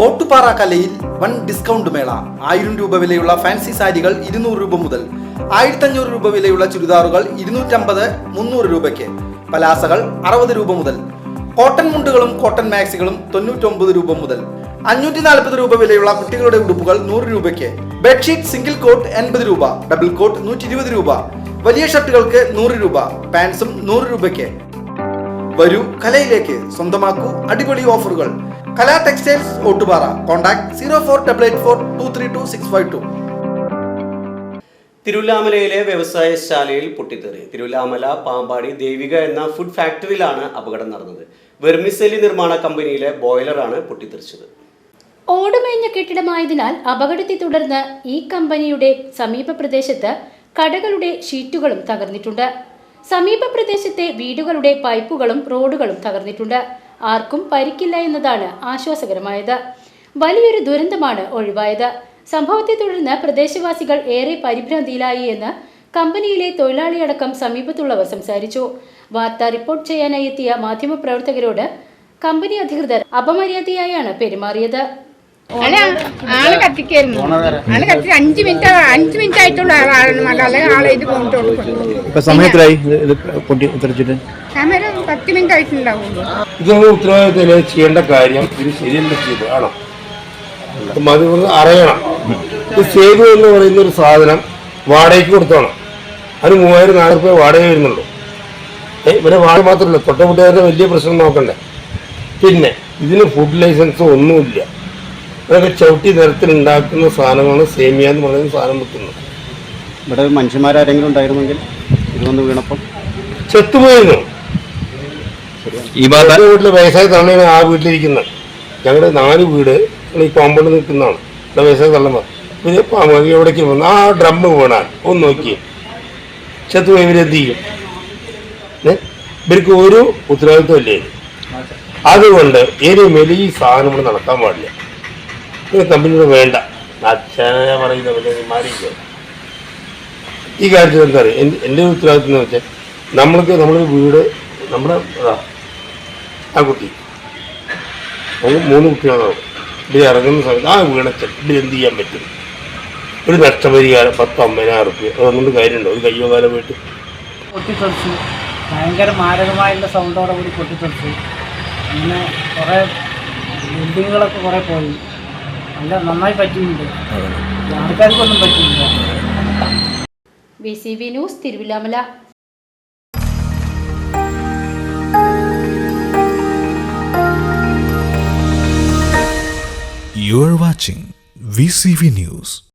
ഓട്ടുപാറ കലയിൽ one discount മേള. ആയിരം രൂപ വിലയുള്ള ഫാൻസി സാരികൾ ഇരുന്നൂറ് രൂപ മുതൽ ആയിരത്തഞ്ഞൂറ് രൂപ വിലയുള്ള ചുരിദാറുകൾ ഇരുന്നൂറ്റമ്പത് മുന്നൂറ് രൂപയ്ക്ക്. പലാസകൾ അറുപത് രൂപ മുതൽ കോട്ടൺ മുണ്ടുകളും കോട്ടൺ മാക്സികളും തൊണ്ണൂറ്റൊമ്പത് രൂപ മുതൽ അഞ്ഞൂറ്റി നാൽപ്പത് രൂപ വിലയുള്ള കുട്ടികളുടെ ഉടുപ്പുകൾ നൂറ് രൂപയ്ക്ക്. ബെഡ്ഷീറ്റ് സിംഗിൾ കോട്ട് എൺപത് രൂപ ഡബിൾ കോട്ട് നൂറ്റി രൂപ. വലിയ ഷർട്ടുകൾക്ക് നൂറ് രൂപ പാൻസും നൂറ് രൂപയ്ക്ക്. വരൂ കലയിലേക്ക് സ്വന്തമാക്കൂ അടിപൊളി ഓഫറുകൾ. Kala textiles Ottupara. Contact zero four double eight four two three two six five two. തിരുവല്ലാമലയിലെ വ്യവസായശാലയിൽ പൊട്ടിത്തെറി. തിരുവല്ലാമല പാമ്പാടി ദേവിക എന്ന ഫുഡ് ഫാക്ടറിയിലാണ് അപകടം നടന്നത്. വെർമിസെലി നിർമ്മാണ കമ്പനിയിലെ ബോയിലറാണ് പൊട്ടിത്തെറിച്ചത്. ഓടുമേഞ്ഞ കെട്ടിടമായതിനാൽ അപകടത്തെ തുടർന്ന് ഈ കമ്പനിയുടെ സമീപ പ്രദേശത്ത് കടകളുടെ ഷീറ്റുകളും തകർന്നിട്ടുണ്ട്. സമീപ പ്രദേശത്തെ വീടുകളുടെ പൈപ്പുകളും റോഡുകളും തകർന്നിട്ടുണ്ട്. ആർക്കും പരിക്കില്ല എന്നതാണ് ആശ്വാസകരമായത്. വലിയൊരു ദുരന്തമാണ് ഒഴിവായത്. സംഭവത്തെ തുടർന്ന് പ്രദേശവാസികൾ ഏറെ പരിഭ്രാന്തിയിലായി എന്ന് കമ്പനിയിലെ തൊഴിലാളിയടക്കം സമീപത്തുള്ളവർ സംസാരിച്ചു. വാർത്ത റിപ്പോർട്ട് ചെയ്യാനായി എത്തിയ മാധ്യമപ്രവർത്തകരോട് കമ്പനി അധികൃതർ അപമര്യാദയായാണ് പെരുമാറിയത്. അല്ല ആൾ കത്തിക്കായിരുന്നു. ആൾ കത്തി അഞ്ച് മിനിറ്റ് അഞ്ച് മിനിറ്റ് ആയിട്ടുള്ള ആളാണ് മകളെ ആളെ ഇത് പോയിട്ടുള്ളൂ പത്ത് മിനിറ്റ് ആയിട്ടുണ്ടാവുള്ളൂ ഇതൊന്നും ഉത്തരവാദിത്തമില്ല ചെയ്യേണ്ട കാര്യം ഇത് ശരിയല്ല അറിയണം. ഇത് എന്ന് പറയുന്ന ഒരു സാധനം വാടകയ്ക്ക് കൊടുത്തോണം. അതിന് മൂവായിരം നാല് രൂപ വാടക വരുന്നുള്ളൂ. ഇവരെ ഇവിടെ വാടക മാത്രമല്ല തൊട്ടപുട്ടുകാരുടെ വലിയ പ്രശ്നം നോക്കണ്ടേ. പിന്നെ ഇതിന് ഫുഡ് ലൈസൻസ് ഒന്നുമില്ല. ഇതൊക്കെ ചവിട്ടി നിരത്തിൽ ഉണ്ടാക്കുന്ന സാധനമാണ് സേമിയ എന്ന് പറയുന്ന സാധനം വെക്കുന്നത്. ഇവിടെ മനുഷ്യന്മാരാരെങ്കിലും ഉണ്ടായിരുന്നെങ്കിൽ ഇത് വന്ന് വീണപ്പം ചെത്തുപോയിരുന്നു. ഈ എന്റെ വീട്ടിൽ വയസ്സായി തള്ളിയാണ് ആ വീട്ടിലിരിക്കുന്നത്. ഞങ്ങളുടെ നാല് വീട് ഈ കോമ്പൗണ്ട് നിൽക്കുന്നതാണ്. ഇവിടെ വയസ്സായി തള്ളമ്മ പിന്നെ പാമ്പ് എവിടേക്ക് വന്നു ആ ഡ്രമ്മ് വീണാൽ ഒന്ന് നോക്കി. ചെത്തുപോയി ഇവരെന്ത് ചെയ്യും? ഇവർക്ക് ഒരു ഉത്തരവാദിത്വം ഇല്ലേ? അതുകൊണ്ട് ഇനിമേൽ ഈ സാധനം ഇവിടെ നടക്കാൻ പാടില്ല. ഈ കമ്പനിയോട് വേണ്ട. അച്ഛനെ പറയുന്ന പോലെ മാറിയില്ല? ഈ കാര്യത്തിൽ പറയുക എന്റെ എന്റെ ഉത്തരവാദിത്വം എന്ന് വെച്ചാൽ നമ്മൾക്ക് നമ്മുടെ വീട് നമ്മുടെ ആ കുട്ടി. മൂന്ന് കുട്ടികളാണ്. ഇതിൽ ഇറങ്ങുന്ന സമയത്ത് ആ വീണച്ചൽ ഇതിൽ എന്ത് ചെയ്യാൻ പറ്റും? ഒരു നഷ്ടപരിഹാരം പത്ത് അമ്പതിനായിരം റുപ്യ അതുകൊണ്ട് കാര്യമുണ്ടോ? ഒരു കയ്യോ കാലം പോയിട്ട്. പൊട്ടിത്തെറിച്ചു. ഭയങ്കര മാരകമായുള്ള സൗണ്ടോടെ കൂടി പൊട്ടിത്തെറിച്ചു. അങ്ങനെ കുറേ ബിൽഡിങ്ങുകളൊക്കെ കുറേ പോയി. നല്ല നന്നായി പറ്റുന്നുണ്ട്. ആൾക്കാർക്കൊന്നും പറ്റുന്നില്ല. B C B news Thiruvilwamala. You are watching VCV News.